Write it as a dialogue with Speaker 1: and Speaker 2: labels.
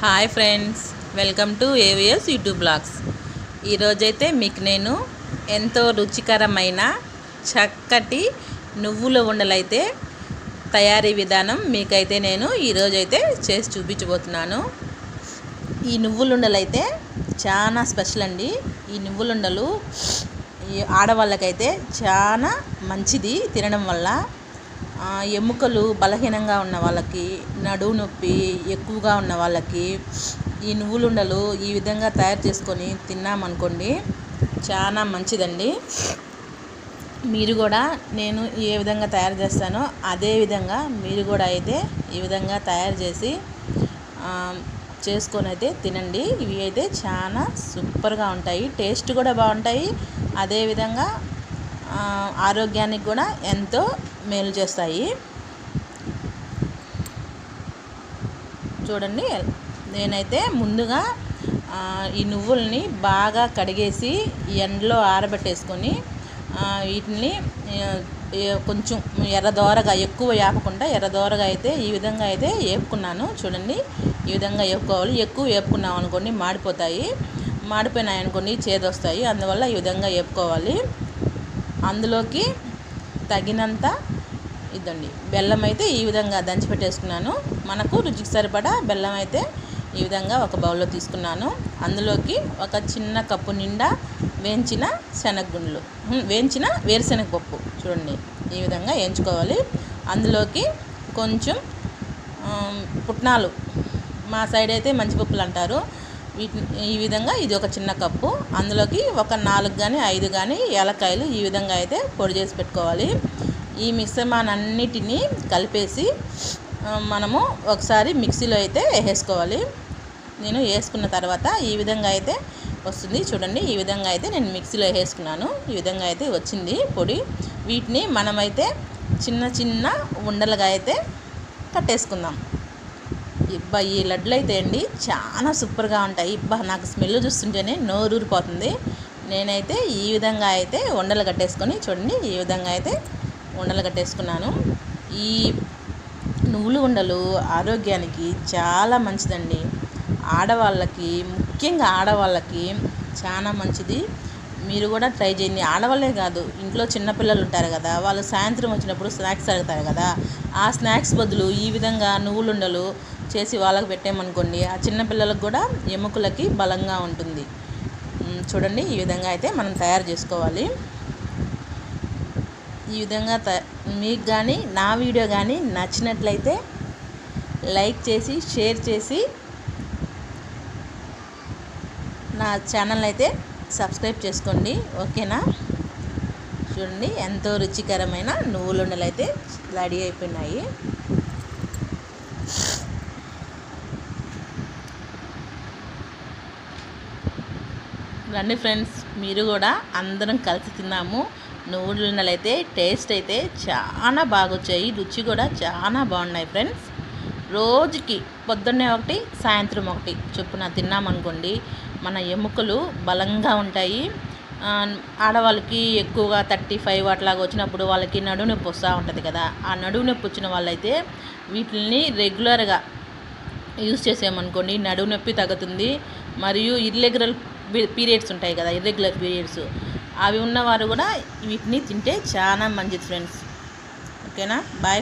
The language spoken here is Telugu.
Speaker 1: Hi friends welcome to AVS YouTube blogs. ఈరోజైతే మీకు నేను ఎంతో రుచికరమైన చక్కటి నువ్వుల ఉండలైతే తయారీ విధానం మీకైతే నేను ఈరోజైతే చేసి చూపించబోతున్నాను. ఈ నువ్వులుండలైతే చాలా స్పెషల్ అండి. ఈ నువ్వులుండలు ఈ ఆడవాళ్ళకైతే చాలా మంచిది తినడం వల్ల. ఎముకలు బలహీనంగా ఉన్న వాళ్ళకి నడువు నొప్పి ఎక్కువగా ఉన్న వాళ్ళకి ఈ నువ్వులుండలు ఈ విధంగా తయారు చేసుకొని తిన్నామనుకోండి చాలా మంచిదండి. మీరు కూడా నేను ఏ విధంగా తయారు చేస్తానో అదే విధంగా మీరు కూడా అయితే ఈ విధంగా తయారు చేసి చేసుకొని అయితే తినండి. ఇవి అయితే చాలా సూపర్గా ఉంటాయి. టేస్ట్ కూడా బాగుంటాయి. అదేవిధంగా ఆరోగ్యానికి కూడా ఎంతో మేలు చేస్తాయి. చూడండి నేనైతే ముందుగా ఈ నువ్వుల్ని బాగా కడిగేసి ఎండలో ఆరబెట్టేసుకొని వీటిని కొంచెం ఎర్రదోరగా ఎక్కువ వేపకుండా ఎర్రదోరగా అయితే ఈ విధంగా అయితే వేపుకున్నాను చూడండి ఈ విధంగా వేపుకోవాలి ఎక్కువ వేపుకున్నాం అనుకోండి మాడిపోతాయి. మాడిపోయినాయి అనుకోండి చేదొస్తాయి. అందువల్ల ఈ విధంగా వేపుకోవాలి అందులోకి తగినంత ఇదండి. బెల్లం అయితే ఈ విధంగా దంచి పెట్టేసుకున్నాను. మనకు రుచికి సరిపడా బెల్లం అయితే ఈ విధంగా ఒక బౌల్లో తీసుకున్నాను. అందులోకి ఒక చిన్న కప్పు నిండా వేయించిన శనగగుండ్లు. వేయించిన వేరుశనగ పప్పు చూడండి. ఈ విధంగా వేయించుకోవాలి. అందులోకి కొంచెం పుట్నాలు. మా సైడ్ అయితే మంచి పప్పులు అంటారు. ఈ విధంగా ఇది ఒక చిన్న కప్పు. అందులోకి ఒక నాలుగు కానీ ఐదు కానీ ఏలకాయలు ఈ విధంగా అయితే పొడి చేసి పెట్టుకోవాలి. ఈ మిశ్రమాన్నిటినీ కలిపేసి మనము ఒకసారి మిక్సీలో అయితే వేసుకోవాలి. నేను వేసుకున్న తర్వాత ఈ విధంగా అయితే వస్తుంది. చూడండి ఈ విధంగా అయితే నేను మిక్సీలో వేసుకున్నాను. ఈ విధంగా అయితే వచ్చింది పొడి. వీటిని మనమైతే చిన్న చిన్న ఉండలుగా అయితే కట్టేసుకుందాం. ఇబ్బా ఈ లడ్లు అయితే అండి చాలా సూపర్గా ఉంటాయి. ఇబ్బా నాకు స్మెల్ చూస్తుంటేనే నోరూరిపోతుంది నేనైతే ఈ విధంగా అయితే ఉండలు కట్టేసుకొని చూడండి ఈ విధంగా అయితే ఉండలు కట్టేసుకున్నాను. ఈ నువ్వులు ఉండలు ఆరోగ్యానికి చాలా మంచిదండి. ఆడవాళ్ళకి ముఖ్యంగా ఆడవాళ్ళకి చాలా మంచిది. మీరు కూడా ట్రై చేయండి. ఆడవాళ్ళే కాదు ఇంట్లో చిన్నపిల్లలు ఉంటారు కదా వాళ్ళు సాయంత్రం వచ్చినప్పుడు స్నాక్స్ అడుగుతారు కదా ఆ స్నాక్స్ బదులు ఈ విధంగా నువ్వులుండలు చేసి వాళ్ళకి పెట్టామనుకోండి ఆ చిన్నపిల్లలకు కూడా ఎముకలకి బలంగా ఉంటుంది. చూడండి ఈ విధంగా అయితే మనం తయారు చేసుకోవాలి. ఈ విధంగా త మీకు కానీ నా వీడియో కానీ నచ్చినట్లయితే లైక్ చేసి షేర్ చేసి నా ఛానల్ అయితే సబ్స్క్రైబ్ చేసుకోండి ఓకేనా? చూడండి ఎంతో రుచికరమైన నువ్వులుండలు అయితే రెడీ అయిపోయినాయి. రండి ఫ్రెండ్స్ మీరు కూడా అందరం కలిసి తిన్నాము. నువ్వులుండలు అయితే టేస్ట్ అయితే చాలా బాగొచ్చాయి. రుచి కూడా చాలా బాగున్నాయి ఫ్రెండ్స్. రోజుకి పొద్దున్నే ఒకటి సాయంత్రం ఒకటి చొప్పున తిన్నామనుకోండి మన ఎముకలు బలంగా ఉంటాయి. ఆడవాళ్ళకి ఎక్కువగా థర్టీ ఫైవ్ అట్లాగా వచ్చినప్పుడు వాళ్ళకి నడువు నొప్పి వస్తూ ఉంటుంది కదా. ఆ నడువు నొప్పి వచ్చిన వాళ్ళైతే వీటిని రెగ్యులర్గా యూజ్ చేసామనుకోండి నడువు నొప్పి తగ్గుతుంది. మరియు ఇర్రెగ్యులర్ పీరియడ్స్ ఉంటాయి కదా ఇర్రెగ్యులర్ పీరియడ్స్. అవి ఉన్నవారు కూడా వీటిని తింటే చాలా మంచిది ఫ్రెండ్స్. ఓకేనా? బాయ్.